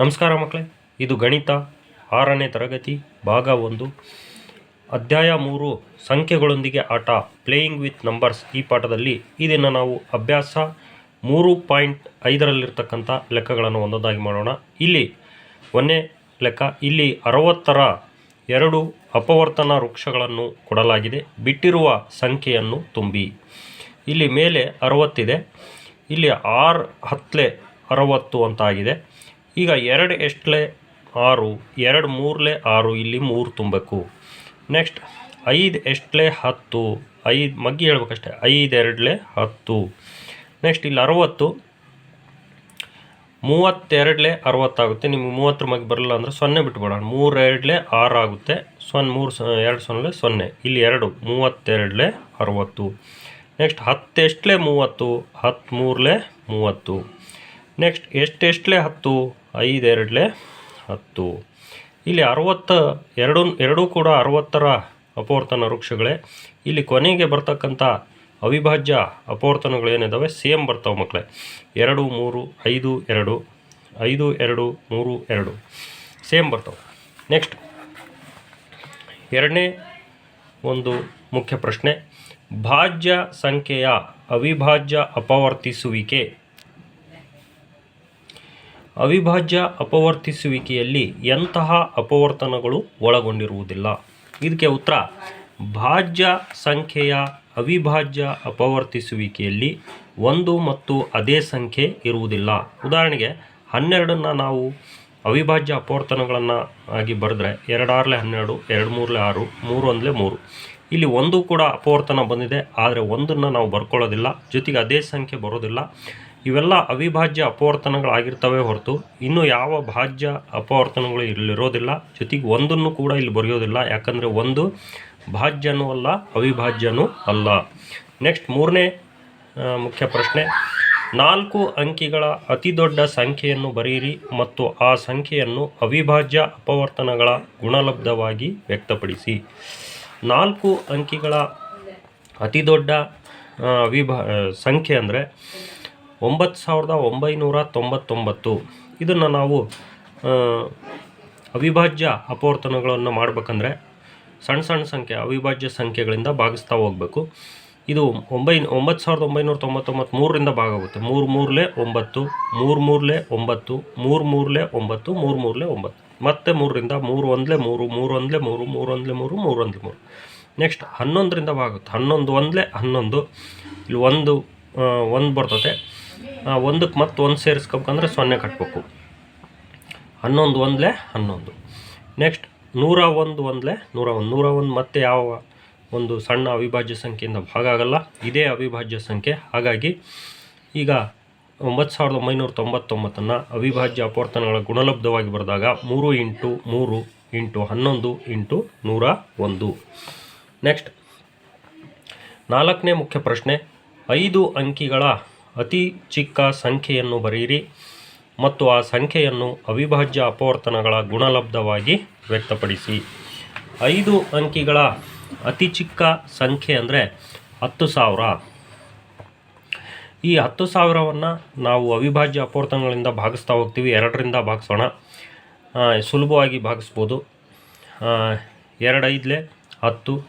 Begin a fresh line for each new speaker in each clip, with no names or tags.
ನಮಸ್ಕಾರ ಮಕ್ಕಳೇ, ಇದು ಗಣಿತ ಆರನೇ ತರಗತಿ, ಭಾಗ ಒಂದು. ಅಧ್ಯಾಯ ಮೂರು, ಸಂಖ್ಯೆಗಳೊಂದಿಗೆ ಆಟ ಪ್ಲೇಯಿಂಗ್ ವಿತ್ ನಂಬರ್ಸ್ ಈ ಪಾಠದಲ್ಲಿ ಇದನ್ನು ನಾವು ಅಭ್ಯಾಸ ಮೂರು ಪಾಯಿಂಟ್ ಐದರಲ್ಲಿರ್ತಕ್ಕಂಥ ಲೆಕ್ಕಗಳನ್ನು ಒಂದೊಂದಾಗಿ ಮಾಡೋಣ. ಇಲ್ಲಿ ಒಂದನೇ ಲೆಕ್ಕ, ಇಲ್ಲಿ ಅರವತ್ತರ ಎರಡು ಅಪವರ್ತನ ವೃಕ್ಷಗಳನ್ನು ಕೊಡಲಾಗಿದೆ. ಬಿಟ್ಟಿರುವ ಸಂಖ್ಯೆಯನ್ನು ತುಂಬಿ. ಇಲ್ಲಿ ಮೇಲೆ ಅರವತ್ತಿದೆ, ಇಲ್ಲಿ ಆರು ಹತ್ತಲೆ ಅರವತ್ತು ಅಂತ ಆಗಿದೆ ಈಗ ಎರಡು ಎಷ್ಟಲೆ ಆರು, ಎರಡು ಮೂರಲೆ ಆರು, ಇಲ್ಲಿ ಮೂರು ತುಂಬಬೇಕು ನೆಕ್ಸ್ಟ್ ಐದು ಎಷ್ಟಲೆ ಹತ್ತು, ಐದು, ಮಗ್ಗಿ ಹೇಳ್ಬೇಕಷ್ಟೆ, ಐದು ಎರಡಲೆ ಹತ್ತು. ನೆಕ್ಸ್ಟ್ ಇಲ್ಲಿ ಅರವತ್ತು, ಮೂವತ್ತೆರಡಲೆ ಅರವತ್ತಾಗುತ್ತೆ. ನಿಮ್ಗೆ ಮೂವತ್ತರ ಮಗ್ಗಿ ಬರಲ್ಲ ಅಂದರೆ ಸೊನ್ನೆ ಬಿಟ್ಬಿಡೋಣ. ಮೂರೆರಡಲೆ ಆರು ಆಗುತ್ತೆ. ಸೊನ್ನೆ, ಮೂರು ಎರಡು ಸೊನ್ನೆ ಸೊನ್ನೆ. ಇಲ್ಲಿ ಎರಡು, ಮೂವತ್ತೆರಡಲೆ ಅರವತ್ತು. ನೆಕ್ಸ್ಟ್ ಹತ್ತೆಷ್ಟಲೆ ಮೂವತ್ತು ಹತ್ತು ಮೂರಲೆ ಮೂವತ್ತು. ನೆಕ್ಸ್ಟ್ ಎಷ್ಟೆಷ್ಟಲೆ ಹತ್ತು? ಐದೆರಡಲೆ ಹತ್ತು. ಇಲ್ಲಿ ಅರವತ್ತ ಎರಡು, ಎರಡೂ ಕೂಡ ಅರವತ್ತರ ಅಪವರ್ತನ ವೃಕ್ಷಗಳೇ ಇಲ್ಲಿ ಕೊನೆಗೆ ಬರ್ತಕ್ಕಂಥ ಅವಿಭಾಜ್ಯ ಅಪವರ್ತನಗಳು ಏನಿದ್ದಾವೆ ಸೇಮ್ ಬರ್ತಾವೆ ಮಕ್ಕಳೇ ಎರಡು, ಮೂರು, ಐದು, ಎರಡು ಐದು, ಎರಡು, ಮೂರು, ಎರಡು. ಸೇಮ್ ಬರ್ತಾವೆ. ನೆಕ್ಸ್ಟ್ ಎರಡನೇ ಒಂದು ಮುಖ್ಯ ಪ್ರಶ್ನೆ. ಭಾಜ್ಯ ಸಂಖ್ಯೆಯ ಅವಿಭಾಜ್ಯ ಅಪವರ್ತಿಸುವಿಕೆ ಅವಿಭಾಜ್ಯ ಅಪವರ್ತಿಸುವಿಕೆಯಲ್ಲಿ ಎಂತಹ ಅಪವರ್ತನಗಳು ಒಳಗೊಂಡಿರುವುದಿಲ್ಲ. ಇದಕ್ಕೆ ಉತ್ತರ, ಭಾಜ್ಯ ಸಂಖ್ಯೆಯ ಅವಿಭಾಜ್ಯ ಅಪವರ್ತಿಸುವಿಕೆಯಲ್ಲಿ ಒಂದು ಮತ್ತು ಅದೇ ಸಂಖ್ಯೆ ಇರುವುದಿಲ್ಲ. ಉದಾಹರಣೆಗೆ, ಹನ್ನೆರಡನ್ನು ನಾವು ಅವಿಭಾಜ್ಯ ಅಪವರ್ತನಗಳನ್ನು ಆಗಿ ಬರೆದ್ರೆ ಎರಡಾರಲೆ ಹನ್ನೆರಡು ಎರಡು ಮೂರಲೆ ಆರು ಮೂರು ಒಂದಲೇ ಮೂರು. ಇಲ್ಲಿ ಒಂದು ಕೂಡ ಅಪವರ್ತನ ಬಂದಿದೆ, ಆದರೆ ಒಂದನ್ನು ನಾವು ಬರ್ಕೊಳ್ಳೋದಿಲ್ಲ. ಜೊತೆಗೆ ಅದೇ ಸಂಖ್ಯೆ ಬರೋದಿಲ್ಲ. ಇವೆಲ್ಲ ಅವಿಭಾಜ್ಯ ಅಪವರ್ತನಗಳಾಗಿರ್ತವೆ ಹೊರತು ಇನ್ನು ಯಾವ ಭಾಜ್ಯ ಅಪವರ್ತನಗಳು ಇಲ್ಲಿರೋದಿಲ್ಲ. ಜೊತೆಗೆ ಒಂದನ್ನು ಕೂಡ ಇಲ್ಲಿ ಬರೆಯೋದಿಲ್ಲ. ಯಾಕಂದರೆ ಒಂದು ಭಾಜ್ಯನೂ ಅಲ್ಲ, ಅವಿಭಾಜ್ಯನೂ ಅಲ್ಲ. ನೆಕ್ಸ್ಟ್ ಮೂರನೇ ಮುಖ್ಯ ಪ್ರಶ್ನೆ. ನಾಲ್ಕು ಅಂಕಿಗಳ ಅತಿ ದೊಡ್ಡ ಸಂಖ್ಯೆಯನ್ನು ಬರೆಯಿರಿ ಮತ್ತು ಆ ಸಂಖ್ಯೆಯನ್ನು ಅವಿಭಾಜ್ಯ ಅಪವರ್ತನಗಳ ಗುಣಲಬ್ಧವಾಗಿ ವ್ಯಕ್ತಪಡಿಸಿ. ನಾಲ್ಕು ಅಂಕಿಗಳ ಅತಿ ದೊಡ್ಡ ಅವಿಭಾ ಸಂಖ್ಯೆ ಅಂದರೆ ಒಂಬತ್ತು ಸಾವಿರದ ಒಂಬೈನೂರ ತೊಂಬತ್ತೊಂಬತ್ತು. ಇದನ್ನು ನಾವು ಅವಿಭಾಜ್ಯ ಅಪವರ್ತನಗಳನ್ನು ಮಾಡಬೇಕಂದ್ರೆ ಸಣ್ಣ ಸಣ್ಣ ಸಂಖ್ಯೆ, ಅವಿಭಾಜ್ಯ ಸಂಖ್ಯೆಗಳಿಂದ ಭಾಗಿಸ್ತಾ ಹೋಗಬೇಕು. ಇದು ಒಂಬೈ, ಒಂಬತ್ತು ಸಾವಿರದ ಒಂಬೈನೂರ ತೊಂಬತ್ತೊಂಬತ್ತು ಮೂರರಿಂದ ಭಾಗ ಆಗುತ್ತೆ ಮೂರು ಮೂರಲೆ ಒಂಬತ್ತು, ಮೂರು ಮೂರಲೆ ಒಂಬತ್ತು, ಮೂರು ಮೂರಲೆ ಒಂಬತ್ತು, ಮೂರು ಮೂರಲೆ ಒಂಬತ್ತು. ಮತ್ತೆ ಮೂರರಿಂದ ಮೂರು ಒಂದಲೇ ಮೂರು ಮೂರು ಒಂದಲೇ ಮೂರು ಮೂರು ಒಂದಲೇ ಮೂರು ಮೂರು ಒಂದಲೇ ಮೂರು. ನೆಕ್ಸ್ಟ್ ಹನ್ನೊಂದರಿಂದ ಭಾಗ ಆಗುತ್ತೆ ಹನ್ನೊಂದು ಒಂದಲೇ ಹನ್ನೊಂದು. ಇಲ್ಲಿ ಒಂದು ಒಂದು ಬರ್ತದೆ ಒಂದಕ್ಕೆ ಮತ್ತೆ ಒಂದು ಸೇರಿಸ್ಕೊಬೇಕಂದ್ರೆ ಸೊನ್ನೆ ಕಟ್ಟಬೇಕು ಹನ್ನೊಂದು ಒಂದಲೇ ಹನ್ನೊಂದು. ನೆಕ್ಸ್ಟ್ ನೂರ ಒಂದು ಒಂದಲೇ ನೂರ ಒಂದು. ನೂರ ಒಂದು ಮತ್ತೆ ಯಾವ ಒಂದು ಸಣ್ಣ ಅವಿಭಾಜ್ಯ ಸಂಖ್ಯೆಯಿಂದ ಭಾಗ ಆಗಲ್ಲ. ಇದೇ ಅವಿಭಾಜ್ಯ ಸಂಖ್ಯೆ. ಹಾಗಾಗಿ ಈಗ ಒಂಬತ್ತು ಸಾವಿರದ ಒಂಬೈನೂರ ತೊಂಬತ್ತೊಂಬತ್ತನ್ನು ಅವಿಭಾಜ್ಯ ಅಪವರ್ತನಗಳ ಗುಣಲಬ್ಧವಾಗಿ ಬರೆದಾಗ ಮೂರು ಇಂಟು ಮೂರು ಇಂಟು ಹನ್ನೊಂದು ಇಂಟು ನೂರ ಒಂದು. ನೆಕ್ಸ್ಟ್ ನಾಲ್ಕನೇ ಮುಖ್ಯ ಪ್ರಶ್ನೆ, ಐದು ಅಂಕಿಗಳ ಅತಿ ಚಿಕ್ಕ ಸಂಖ್ಯೆಯನ್ನು ಬರೆಯಿರಿ ಮತ್ತು ಆ ಸಂಖ್ಯೆಯನ್ನು ಅವಿಭಾಜ್ಯ ಅಪವರ್ತನಗಳ ಗುಣಲಬ್ಧವಾಗಿ ವ್ಯಕ್ತಪಡಿಸಿ. ಐದು ಅಂಕಿಗಳ ಅತಿ ಚಿಕ್ಕ ಸಂಖ್ಯೆ ಅಂದರೆ ಹತ್ತು ಸಾವಿರ. ಈ ಹತ್ತು ಸಾವಿರವನ್ನು ನಾವು ಅವಿಭಾಜ್ಯ ಅಪವರ್ತನಗಳಿಂದ ಭಾಗಿಸ್ತಾ ಹೋಗ್ತೀವಿ. ಎರಡರಿಂದ ಭಾಗಿಸೋಣ. ಸುಲಭವಾಗಿ ಭಾಗಿಸ್ಬೋದು. ಆ, ಎರಡು ಐದಲೇ ಹತ್ತು.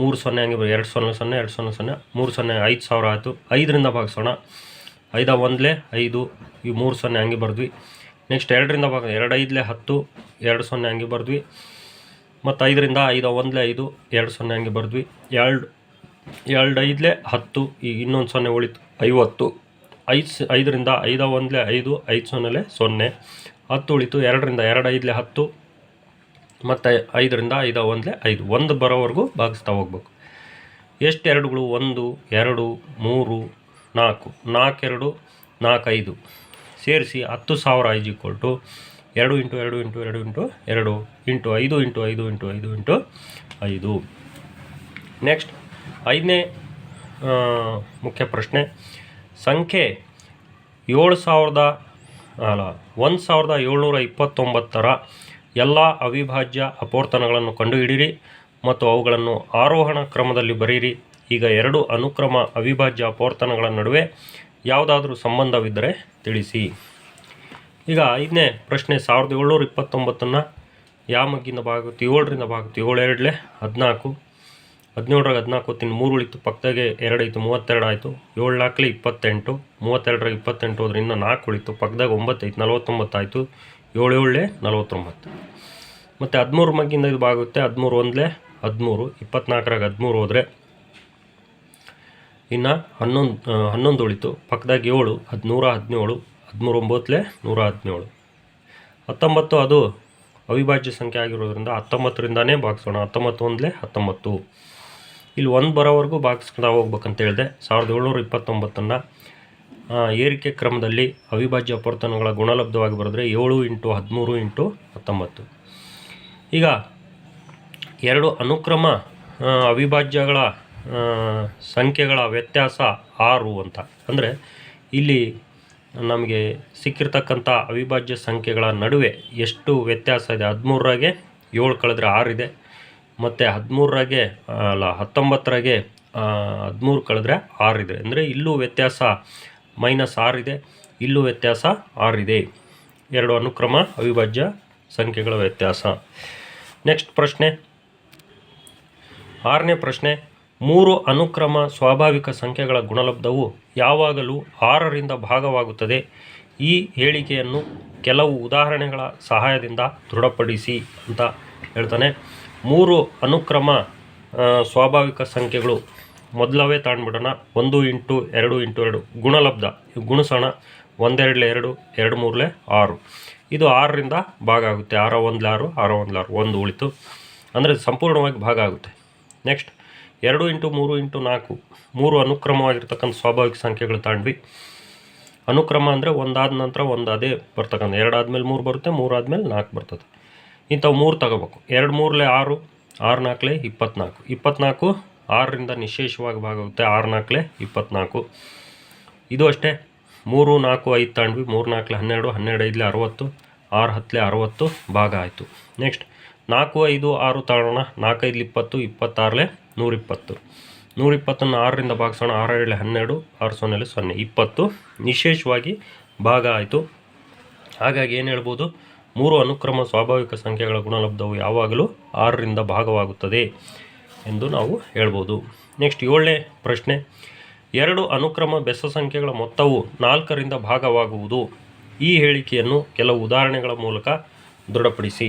ಮೂರು ಸೊನ್ನೆ ಹಂಗೆ ಎರಡು ಸೊನ್ನೆ ಸೊನ್ನೆ, ಎರಡು ಸೊನ್ನೆ ಸೊನ್ನೆ, ಮೂರು ಸೊನ್ನೆ, ಐದು ಸಾವಿರ ಆಯಿತು. ಐದರಿಂದ ಭಾಗಿಸೋಣ. ಐದ ಒಂದಲೇ ಐದು, ಈ ಮೂರು ಸೊನ್ನೆ ಹಂಗೆ ಬರೆದ್ವಿ. ನೆಕ್ಸ್ಟ್ ಎರಡರಿಂದ ಭಾಗ ಎರಡು ಐದಲೇ ಹತ್ತು, ಎರಡು ಸೊನ್ನೆ ಹಂಗೆ ಬರೆದ್ವಿ. ಮತ್ತು ಐದರಿಂದ ಐದು ಒಂದಲೇ ಐದು, ಎರಡು ಸೊನ್ನೆ ಹಂಗೆ ಬರೆದ್ವಿ. ಎರಡು ಎರಡು ಐದಲೇ ಹತ್ತು ಈಗ ಇನ್ನೊಂದು ಸೊನ್ನೆ ಉಳಿತು. ಐವತ್ತು. ಐದು ಐದರಿಂದ ಐದ ಒಂದಲೇ ಐದು ಐದು ಸೊನ್ನೆಲೆ ಸೊನ್ನೆ. ಹತ್ತು ಉಳಿತು. ಎರಡರಿಂದ ಎರಡು ಐದಲೇ ಹತ್ತು ಮತ್ತು ಐದರಿಂದ ಐದು ಒಂದಲೇ ಐದು. ಒಂದು ಬರೋವರೆಗೂ ಭಾಗಿಸ್ತಾ ಹೋಗ್ಬೇಕು. ಎಷ್ಟು ಎರಡುಗಳು ಒಂದು, ಎರಡು, ಮೂರು, ನಾಲ್ಕು. ನಾಲ್ಕೆರಡು, ನಾಲ್ಕೈದು. ಸೇರಿಸಿ ಹತ್ತು ಸಾವಿರ ಐಜ್ ಈಕ್ವಲ್ ಟು ಎರಡು ಇಂಟು ಎರಡು ಇಂಟು ಎರಡು ಇಂಟು ಎರಡು ಇಂಟು ಐದು ಇಂಟು ಐದು ಇಂಟು ಐದು ಇಂಟು ಐದು. ನೆಕ್ಸ್ಟ್ ಐದನೇ ಮುಖ್ಯ ಪ್ರಶ್ನೆ. ಸಂಖ್ಯೆ ಏಳು ಸಾವಿರದ, ಅಲ್ಲ, ಒಂದು ಸಾವಿರದ ಏಳ್ನೂರ ಇಪ್ಪತ್ತೊಂಬತ್ತರ ಎಲ್ಲ ಅವಿಭಾಜ್ಯ ಅಪೋರ್ತನಗಳನ್ನು ಕಂಡುಹಿಡಿಯಿರಿ ಮತ್ತು ಅವುಗಳನ್ನು ಆರೋಹಣ ಕ್ರಮದಲ್ಲಿ ಬರೆಯಿರಿ. ಈಗ ಎರಡು ಅನುಕ್ರಮ ಅವಿಭಾಜ್ಯ ಅಪೋರ್ತನಗಳ ನಡುವೆ ಯಾವುದಾದ್ರೂ ಸಂಬಂಧವಿದ್ದರೆ ತಿಳಿಸಿ. ಈಗ ಐದನೇ ಪ್ರಶ್ನೆ, ಸಾವಿರದ ಏಳ್ನೂರ ಇಪ್ಪತ್ತೊಂಬತ್ತನ್ನು ಯಾಮಗ್ಗಿಂದ ಭಾಗತ್ತು ಏಳರಿಂದ ಭಾಗುತ್ತೆ ಏಳು ಎರಡಲೆ, ಹದಿನಾಲ್ಕು ಹದಿನೇಳರಾಗ ಹದಿನಾಲ್ಕು ತಿನ್ನು ಮೂರು ಉಳಿತು ಪಕ್ಕದಾಗೆ ಎರಡು ಐತು ಮೂವತ್ತೆರಡು ಆಯಿತು, ಏಳು ನಾಲ್ಕಲೇ ಇಪ್ಪತ್ತೆಂಟು ಮೂವತ್ತೆರಡರಾಗ ಇಪ್ಪತ್ತೆಂಟು ಅದರಿಂದ ನಾಲ್ಕು ಉಳಿತು ಪಕ್ಕದಾಗ ಒಂಬತ್ತೈತು ಐತು ಏಳು ಏಳೇ ನಲವತ್ತೊಂಬತ್ತು. ಮತ್ತು ಹದಿಮೂರು ಮಗ್ಗಿಂದ ಇದು ಬಾಗುತ್ತೆ, ಹದಿಮೂರು ಒಂದಲೇ ಹದಿಮೂರು, ಇಪ್ಪತ್ನಾಲ್ಕರಾಗ ಹದಿಮೂರು ಹೋದರೆ ಇನ್ನು ಹನ್ನೊಂದು ಹನ್ನೊಂದು ಉಳಿತು. ಪಕ್ಕದಾಗ ಏಳು ಹದಿನೂರ ಹದಿನೇಳು, ಹದಿಮೂರು ಒಂಬತ್ತಲೇ ನೂರ ಹದಿನೇಳು. ಹತ್ತೊಂಬತ್ತು ಅದು ಅವಿಭಾಜ್ಯ ಸಂಖ್ಯೆ ಆಗಿರೋದ್ರಿಂದ ಹತ್ತೊಂಬತ್ತರಿಂದನೇ ಭಾಗಿಸೋಣ. ಹತ್ತೊಂಬತ್ತು ಒಂದಲೇ ಹತ್ತೊಂಬತ್ತು. ಇಲ್ಲಿ ಒಂದು ಬರೋವರೆಗೂ ಭಾಗಿಸ್ಕೊಂಡು ಹೋಗ್ಬೇಕಂತ ಹೇಳಿದೆ. ಸಾವಿರದ ಏಳ್ನೂರ ಇಪ್ಪತ್ತೊಂಬತ್ತನ್ನು ಏರಿಕೆ ಕ್ರಮದಲ್ಲಿ ಅವಿಭಾಜ್ಯ ಅಪವರ್ತನಗಳ ಗುಣಲಬ್ಧವಾಗಿ ಬರೆದ್ರೆ ಏಳು ಇಂಟು ಹದಿಮೂರು ಇಂಟು ಹತ್ತೊಂಬತ್ತು. ಈಗ ಎರಡು ಅನುಕ್ರಮ ಅವಿಭಾಜ್ಯಗಳ ಸಂಖ್ಯೆಗಳ ವ್ಯತ್ಯಾಸ ಆರು ಅಂತ. ಅಂದರೆ ಇಲ್ಲಿ ನಮಗೆ ಸಿಕ್ಕಿರ್ತಕ್ಕಂಥ ಅವಿಭಾಜ್ಯ ಸಂಖ್ಯೆಗಳ ನಡುವೆ ಎಷ್ಟು ವ್ಯತ್ಯಾಸ ಇದೆ? ಹದಿಮೂರರಾಗೆ ಏಳು ಕಳೆದ್ರೆ ಆರಿದೆ ಮತ್ತು ಹದಿಮೂರರಾಗೆ, ಅಲ್ಲ, ಹತ್ತೊಂಬತ್ತರಾಗೆ ಹದಿಮೂರು ಕಳೆದ್ರೆ ಆರಿದೆ ಅಂದರೆ ಇಲ್ಲೂ ವ್ಯತ್ಯಾಸ ಮೈನಸ್ ಇದೆ. ಇಲ್ಲೂ ವ್ಯತ್ಯಾಸ ಆರಿದೆ ಎರಡು ಅನುಕ್ರಮ ಅವಿಭಾಜ್ಯ ಸಂಖ್ಯೆಗಳ ವ್ಯತ್ಯಾಸ. ನೆಕ್ಸ್ಟ್ ಪ್ರಶ್ನೆ. ಆರನೇ ಪ್ರಶ್ನೆ. ಮೂರು ಅನುಕ್ರಮ ಸ್ವಾಭಾವಿಕ ಸಂಖ್ಯೆಗಳ ಗುಣಲಬ್ಧವು ಯಾವಾಗಲೂ ಆರರಿಂದ ಭಾಗವಾಗುತ್ತದೆ. ಈ ಹೇಳಿಕೆಯನ್ನು ಕೆಲವು ಉದಾಹರಣೆಗಳ ಸಹಾಯದಿಂದ ದೃಢಪಡಿಸಿ ಅಂತ ಹೇಳ್ತಾನೆ. ಮೂರು ಅನುಕ್ರಮ ಸ್ವಾಭಾವಿಕ ಸಂಖ್ಯೆಗಳು ಮೊದಲವೇ ತಗೊಂಡ್ಬಿಡೋಣ ಒಂದು ಇಂಟು ಎರಡು ಇಂಟು ಎರಡು. ಗುಣಲಬ್ಧ. ಗುಣಿಸೋಣ. ಒಂದೆರಡಲೆ ಎರಡು ಎರಡು ಮೂರಲೆ ಆರು. ಇದು ಆರರಿಂದ ಭಾಗ ಆಗುತ್ತೆ. ಆರ ಒಂದ್ಲೆ ಆರು, ಆರ ಒಂದ್ಲೆ ಆರು. ಒಂದು ಉಳಿತು. ಅಂದರೆ ಸಂಪೂರ್ಣವಾಗಿ ಭಾಗ ಆಗುತ್ತೆ. ನೆಕ್ಸ್ಟ್ ಎರಡು ಇಂಟು ಮೂರು ಇಂಟು ನಾಲ್ಕು. ಮೂರು ಅನುಕ್ರಮವಾಗಿರ್ತಕ್ಕಂಥ ಸ್ವಾಭಾವಿಕ ಸಂಖ್ಯೆಗಳು ತಾಂಡ್ವಿ ಅನುಕ್ರಮ ಅಂದರೆ ಒಂದಾದ ನಂತರ ಒಂದು ಅದೇ ಬರ್ತಕ್ಕಂಥ. ಎರಡು ಆದಮೇಲೆ ಮೂರು ಬರುತ್ತೆ, ಮೂರು ಆದಮೇಲೆ ನಾಲ್ಕು ಬರ್ತದೆ. ಇಂಥವು ಮೂರು ತಗೋಬೇಕು. ಎರಡು ಮೂರಲೆ ಆರು ಆರು ನಾಲ್ಕಲೆ ಇಪ್ಪತ್ನಾಲ್ಕು. ಇಪ್ಪತ್ನಾಲ್ಕು ಆರರಿಂದ ನಿಶೇಷವಾಗಿ ಭಾಗವಾಗುತ್ತೆ ಆರು ನಾಲ್ಕಲೆ ಇಪ್ಪತ್ನಾಲ್ಕು. ಇದು ಅಷ್ಟೇ. ಮೂರು, ನಾಲ್ಕು, ಐದು ತಾಂಡ್ವಿ, ಮೂರು, ನಾಲ್ಕಲೆ ಹನ್ನೆರಡು ಹನ್ನೆರಡು, ಐದಲೆ ಅರವತ್ತು, ಆರು, ಹತ್ತಲೆ ಅರವತ್ತು ಭಾಗ ಆಯಿತು. ನೆಕ್ಸ್ಟ್, ನಾಲ್ಕು, ಐದು, ಆರು ತಾಳೋಣ ನಾಲ್ಕೈದು ಇಪ್ಪತ್ತು, ಇಪ್ಪತ್ತಾರಲೆ ನೂರಿಪ್ಪತ್ತು. ನೂರಿಪ್ಪತ್ತನ್ನು ಆರರಿಂದ ಭಾಗಿಸೋಣ, ಆರು ಏಳೆ ಹನ್ನೆರಡು, ಆರು, ಸೊನ್ನೆಲೆ ಸೊನ್ನೆ. ಇಪ್ಪತ್ತು ನಿಶೇಷವಾಗಿ ಭಾಗ ಆಯಿತು. ಹಾಗಾಗಿ ಏನು ಹೇಳ್ಬೋದು? ಮೂರು ಅನುಕ್ರಮ ಸ್ವಾಭಾವಿಕ ಸಂಖ್ಯೆಗಳ ಗುಣಲಬ್ಧವು ಯಾವಾಗಲೂ ಆರರಿಂದ ಭಾಗವಾಗುತ್ತದೆ. ಎಂದು ನಾವು ಹೇಳ್ಬೋದು. ನೆಕ್ಸ್ಟ್ ಏಳನೇ ಪ್ರಶ್ನೆ. ಎರಡು ಅನುಕ್ರಮ ಬೆಸ ಸಂಖ್ಯೆಗಳ ಮೊತ್ತವು ನಾಲ್ಕರಿಂದ ಭಾಗವಾಗುವುದು. ಈ ಹೇಳಿಕೆಯನ್ನು ಕೆಲವು ಉದಾಹರಣೆಗಳ ಮೂಲಕ ದೃಢಪಡಿಸಿ.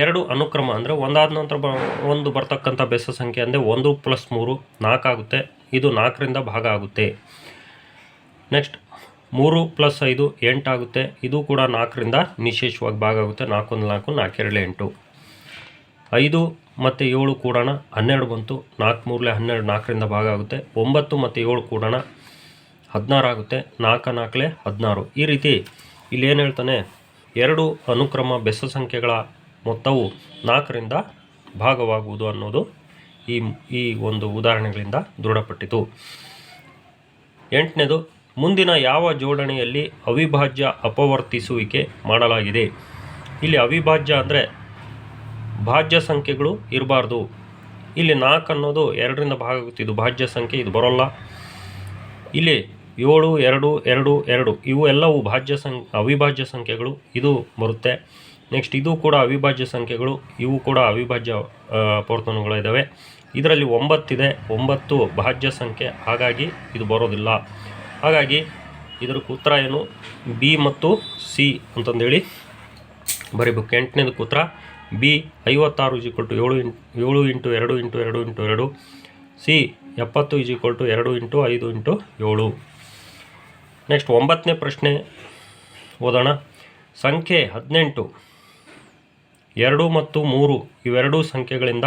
ಎರಡು ಅನುಕ್ರಮ ಅಂದರೆ ಒಂದಾದ ನಂತರ ಬ ಒಂದು ಬರ್ತಕ್ಕಂಥ ಬೆಸ ಸಂಖ್ಯೆ ಅಂದರೆ ಒಂದು ಪ್ಲಸ್ ಮೂರು ನಾಲ್ಕಾಗುತ್ತೆ ಇದು ನಾಲ್ಕರಿಂದ ಭಾಗ ಆಗುತ್ತೆ. ನೆಕ್ಸ್ಟ್ ಮೂರು ಪ್ಲಸ್ ಐದು ಎಂಟಾಗುತ್ತೆ ಇದು ಕೂಡ ನಾಲ್ಕರಿಂದ ನಿಶೇಷವಾಗಿ ಭಾಗ ಆಗುತ್ತೆ. ನಾಲ್ಕೊಂದು ನಾಲ್ಕು ನಾಲ್ಕೆರಡು ಎಂಟು. ಐದು ಮತ್ತು ಏಳು ಕೂಡೋಣ ಹನ್ನೆರಡು ಬಂತು. ನಾಲ್ಕು ಮೂರಲೆ ಹನ್ನೆರಡು ನಾಲ್ಕರಿಂದ ಭಾಗ ಆಗುತ್ತೆ. ಒಂಬತ್ತು ಮತ್ತು ಏಳು ಕೂಡೋಣ ಹದಿನಾರು ಆಗುತ್ತೆ. ನಾಲ್ಕು ನಾಲ್ಕಲೆ ಹದಿನಾರು. ಈ ರೀತಿ ಇಲ್ಲಿ ಏನು ಹೇಳ್ತಾನೆ, ಎರಡು ಅನುಕ್ರಮ ಬೆಸ ಸಂಖ್ಯೆಗಳ ಮೊತ್ತವು ನಾಲ್ಕರಿಂದ ಭಾಗವಾಗುವುದು ಅನ್ನೋದು ಈ ಈ ಒಂದು ಉದಾಹರಣೆಗಳಿಂದ ದೃಢಪಟ್ಟಿತು. ಎಂಟನೇದು, ಮುಂದಿನ ಯಾವ ಜೋಡಣೆಯಲ್ಲಿ ಅವಿಭಾಜ್ಯ ಅಪವರ್ತಿಸುವಿಕೆ ಮಾಡಲಾಗಿದೆ? ಇಲ್ಲಿ ಅವಿಭಾಜ್ಯ ಅಂದರೆ ಭಾಜ್ಯ ಸಂಖ್ಯೆಗಳು ಇರಬಾರ್ದು. ಇಲ್ಲಿ ನಾಲ್ಕು ಅನ್ನೋದು ಎರಡರಿಂದ ಭಾಗ ಆಗುತ್ತೆ ಇದು ಭಾಜ್ಯ ಸಂಖ್ಯೆ ಇದು ಬರೋಲ್ಲ. ಇಲ್ಲಿ ಏಳು, ಎರಡು ಎರಡು ಎರಡು, ಇವು ಎಲ್ಲವೂ ಭಾಜ್ಯ ಸಂ, ಅವಿಭಾಜ್ಯ ಸಂಖ್ಯೆಗಳು, ಇದು ಬರುತ್ತೆ. ನೆಕ್ಸ್ಟ್ ಇದು ಕೂಡ ಅವಿಭಾಜ್ಯ ಸಂಖ್ಯೆಗಳು, ಇವು ಕೂಡ ಅವಿಭಾಜ್ಯ ಪೌರ್ತನಗಳು ಇದ್ದಾವೆ ಇದರಲ್ಲಿ ಒಂಬತ್ತಿದೆ, ಒಂಬತ್ತು ಭಾಜ್ಯ ಸಂಖ್ಯೆ, ಹಾಗಾಗಿ ಇದು ಬರೋದಿಲ್ಲ. ಹಾಗಾಗಿ ಇದರ ಉತ್ತರ ಏನು? ಬಿ ಮತ್ತು ಸಿ ಅಂತಂದೇಳಿ ಬರೀಬೇಕು. ಎಂಟನೇದಕ್ಕೆ ಉತ್ತರ ಬಿ ಐವತ್ತಾರು ಇಜಿಕ್ವಲ್ ಟು ಏಳು ಇಂಟು ಏಳು ಇಂಟು ಎರಡು ಇಂಟು ಎರಡು ಇಂಟು ಎರಡು. ಸಿ ಎಪ್ಪತ್ತು ಇಜಿಕ್ವಲ್ ಟು ಎರಡು ಇಂಟು ಐದು ಇಂಟು ಏಳು. ನೆಕ್ಸ್ಟ್ ಒಂಬತ್ತನೇ ಪ್ರಶ್ನೆ ಓದೋಣ. ಸಂಖ್ಯೆ ಹದಿನೆಂಟು, ಎರಡು ಮತ್ತು ಮೂರು ಇವೆರಡೂ ಸಂಖ್ಯೆಗಳಿಂದ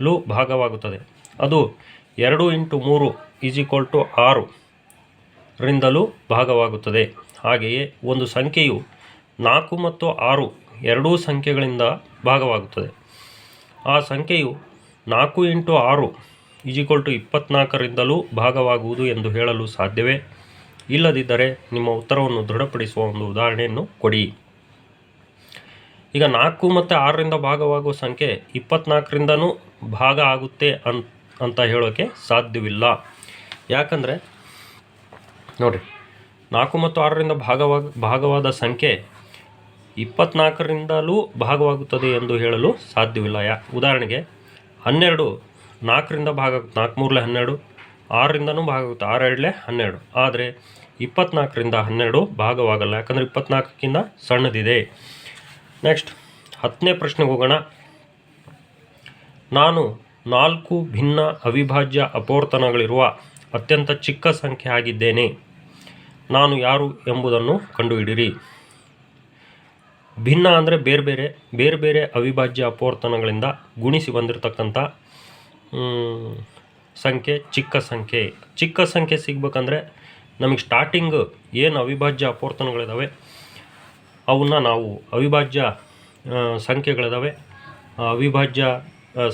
ಲು ಭಾಗವಾಗುತ್ತದೆ. ಅದು ಎರಡು ಇಂಟು ಮೂರು ಈಸ್ ಈಕ್ವಲ್ ಟು ಆರು ರಿಂದಲೂ ಭಾಗವಾಗುತ್ತದೆ. ಹಾಗೆಯೇ ಒಂದು ಸಂಖ್ಯೆಯು ನಾಲ್ಕು ಮತ್ತು ಆರು ಎರಡೂ ಸಂಖ್ಯೆಗಳಿಂದ ಭಾಗವಾಗುತ್ತದೆ. ಆ ಸಂಖ್ಯೆಯು ನಾಲ್ಕು ಇಂಟು ಆರು ಈಜಿಕ್ವಲ್ ಟು ಇಪ್ಪತ್ನಾಲ್ಕರಿಂದಲೂ ಭಾಗವಾಗುವುದು ಎಂದು ಹೇಳಲು ಸಾಧ್ಯವೇ? ಇಲ್ಲದಿದ್ದರೆ ನಿಮ್ಮ ಉತ್ತರವನ್ನು ದೃಢಪಡಿಸುವ ಒಂದು ಉದಾಹರಣೆಯನ್ನು ಕೊಡಿ. ಈಗ ನಾಲ್ಕು ಮತ್ತು ಆರರಿಂದ ಭಾಗವಾಗುವ ಸಂಖ್ಯೆ ಇಪ್ಪತ್ನಾಲ್ಕರಿಂದನೂ ಭಾಗ ಆಗುತ್ತೆ ಅನ್, ಅಂತ ಹೇಳೋಕ್ಕೆ ಸಾಧ್ಯವಿಲ್ಲ. ಯಾಕಂದರೆ, ನೋಡಿರಿ, ನಾಲ್ಕು ಮತ್ತು ಆರರಿಂದ ಭಾಗವಾಗ, ಭಾಗವಾದ ಸಂಖ್ಯೆ ಇಪ್ಪತ್ನಾಲ್ಕರಿಂದಲೂ ಭಾಗವಾಗುತ್ತದೆ ಎಂದು ಹೇಳಲು ಸಾಧ್ಯವಿಲ್ಲ. ಯಾ, ಉದಾಹರಣೆಗೆ ಹನ್ನೆರಡು, ನಾಲ್ಕರಿಂದ ಭಾಗ ನಾಲ್ಕು ಮೂರಲೆ ಹನ್ನೆರಡು, ಆರರಿಂದನೂ ಭಾಗ ಆಗುತ್ತೆ ಆರು ಎರಡಲೆ ಹನ್ನೆರಡು. ಆದರೆ ಇಪ್ಪತ್ನಾಲ್ಕರಿಂದ ಹನ್ನೆರಡು ಭಾಗವಾಗಲ್ಲ. ಯಾಕಂದರೆ ಇಪ್ಪತ್ನಾಲ್ಕಕ್ಕಿಂತ ಸಣ್ಣದಿದೆ. ನೆಕ್ಸ್ಟ್, ಹತ್ತನೇ ಪ್ರಶ್ನೆಗೆ ಹೋಗೋಣ. ನಾನು ನಾಲ್ಕು ಭಿನ್ನ ಅವಿಭಾಜ್ಯ ಅಪೋರ್ತನಗಳಿರುವ ಅತ್ಯಂತ ಚಿಕ್ಕ ಸಂಖ್ಯೆ ಆಗಿದ್ದೇನೆ. ನಾನು ಯಾರು ಎಂಬುದನ್ನು ಕಂಡುಹಿಡಿಯಿರಿ. ಭಿನ್ನ ಅಂದರೆ ಬೇರೆ ಬೇರೆ ಬೇರೆ ಬೇರೆ ಅವಿಭಾಜ್ಯ ಅಪವರ್ತನಗಳಿಂದ ಗುಣಿಸಿ ಬಂದಿರತಕ್ಕಂಥ ಸಂಖ್ಯೆ, ಚಿಕ್ಕ ಸಂಖ್ಯೆ. ಚಿಕ್ಕ ಸಂಖ್ಯೆ ಸಿಗ್ಬೇಕಂದ್ರೆ ನಮಗೆ ಸ್ಟಾರ್ಟಿಂಗ್ ಏನು ಅವಿಭಾಜ್ಯ ಅಪವರ್ತನಗಳಿದ್ದಾವೆ ಅವನ್ನ ನಾವು ಅವಿಭಾಜ್ಯ ಸಂಖ್ಯೆಗಳಿದ್ದಾವೆ ಅವಿಭಾಜ್ಯ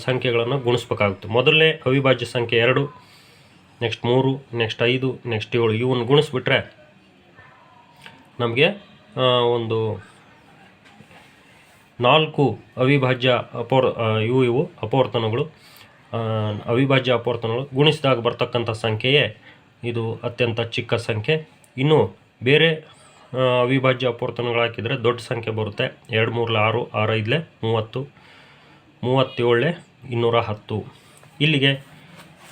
ಸಂಖ್ಯೆಗಳನ್ನು ಗುಣಿಸ್ಬೇಕಾಗುತ್ತೆ. ಮೊದಲನೇ ಅವಿಭಾಜ್ಯ ಸಂಖ್ಯೆ ಎರಡು ನೆಕ್ಸ್ಟ್ ಮೂರು ನೆಕ್ಸ್ಟ್ ಐದು ನೆಕ್ಸ್ಟ್ ಏಳು ಇವನ್ನ ಗುಣಿಸ್ಬಿಟ್ರೆ ನಮಗೆ ಒಂದು ನಾಲ್ಕು ಅವಿಭಾಜ್ಯ ಅಪೋರ್ ಇವು ಇವು ಅಪವರ್ತನಗಳು. ಅವಿಭಾಜ್ಯ ಅಪವರ್ತನಗಳು ಗುಣಿಸಿದಾಗ ಬರ್ತಕ್ಕಂಥ ಸಂಖ್ಯೆಯೇ ಇದು ಅತ್ಯಂತ ಚಿಕ್ಕ ಸಂಖ್ಯೆ. ಇನ್ನು ಬೇರೆ ಅವಿಭಾಜ್ಯ ಅಪವರ್ತನಗಳು ಹಾಕಿದರೆ ದೊಡ್ಡ ಸಂಖ್ಯೆ ಬರುತ್ತೆ. ಎರಡು ಮೂರಲೆ ಆರು ಆರು, ಐದಲೆ ಮೂವತ್ತು, ಮೂವತ್ತೇಳಲೆ ಇನ್ನೂರ ಹತ್ತು. ಇಲ್ಲಿಗೆ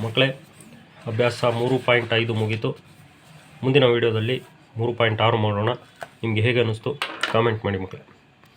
ಮಕ್ಕಳೇ, ಅಭ್ಯಾಸ ಮೂರು ಪಾಯಿಂಟ್ ಐದು ಮುಗೀತು. ಮುಂದಿನ ವೀಡಿಯೋದಲ್ಲಿ ಮೂರು ಪಾಯಿಂಟ್ ಆರು ಮಾಡೋಣ. ನಿಮಗೆ ಹೇಗೆ ಅನ್ನಿಸ್ತು? ಕಾಮೆಂಟ್ ಮಾಡಿ ಮಕ್ಕಳೇ.